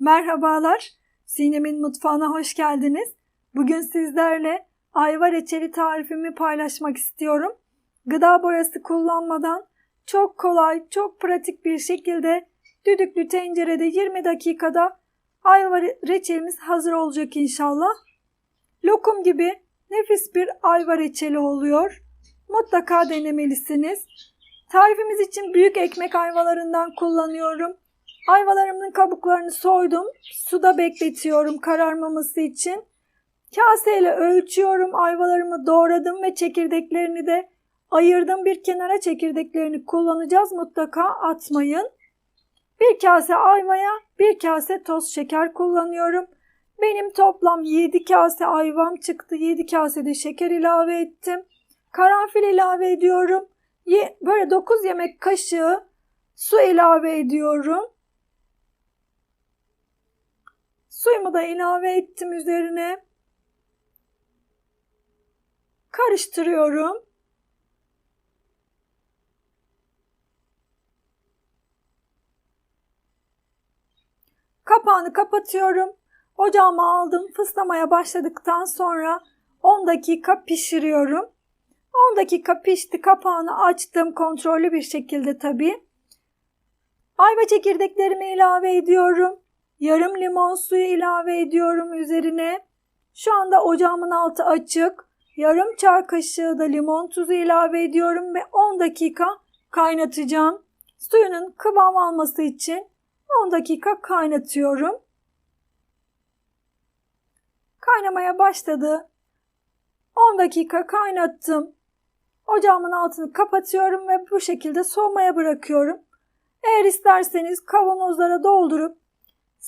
Merhabalar, Sinem'in mutfağına hoş geldiniz. Bugün sizlerle ayva reçeli tarifimi paylaşmak istiyorum. Gıda boyası kullanmadan çok kolay, çok pratik bir şekilde düdüklü tencerede 20 dakikada ayva reçelimiz hazır olacak inşallah. Lokum gibi nefis bir ayva reçeli oluyor. Mutlaka denemelisiniz. Tarifimiz için büyük ekmek ayvalarından kullanıyorum. Ayvalarımın kabuklarını soydum. Suda bekletiyorum kararmaması için. Kaseyle ölçüyorum. Ayvalarımı doğradım ve çekirdeklerini de ayırdım. Bir kenara çekirdeklerini kullanacağız. Mutlaka atmayın. Bir kase ayvaya bir kase toz şeker kullanıyorum. Benim toplam 7 kase ayvam çıktı. 7 kase de şeker ilave ettim. Karanfil ilave ediyorum. Böyle 9 yemek kaşığı su ilave ediyorum. Suyumu da ilave ettim üzerine. Karıştırıyorum. Kapağını kapatıyorum. Ocağıma aldım. Fıslamaya başladıktan sonra 10 dakika pişiriyorum. 10 dakika pişti. Kapağını açtım kontrollü bir şekilde tabii. Ayva çekirdeklerimi ilave ediyorum. Yarım limon suyu ilave ediyorum üzerine. Şu anda ocağımın altı açık. Yarım çay kaşığı da limon tuzu ilave ediyorum ve 10 dakika kaynatacağım. Suyunun kıvam alması için 10 dakika kaynatıyorum. Kaynamaya başladı. 10 dakika kaynattım. Ocağımın altını kapatıyorum ve bu şekilde soğumaya bırakıyorum. Eğer isterseniz kavanozlara doldurup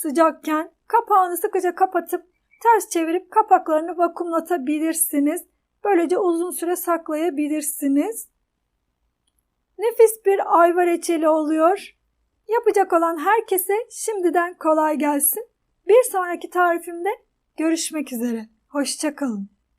sıcakken kapağını sıkıca kapatıp ters çevirip kapaklarını vakumlatabilirsiniz. Böylece uzun süre saklayabilirsiniz. Nefis bir ayva reçeli oluyor. Yapacak olan herkese şimdiden kolay gelsin. Bir sonraki tarifimde görüşmek üzere. Hoşçakalın.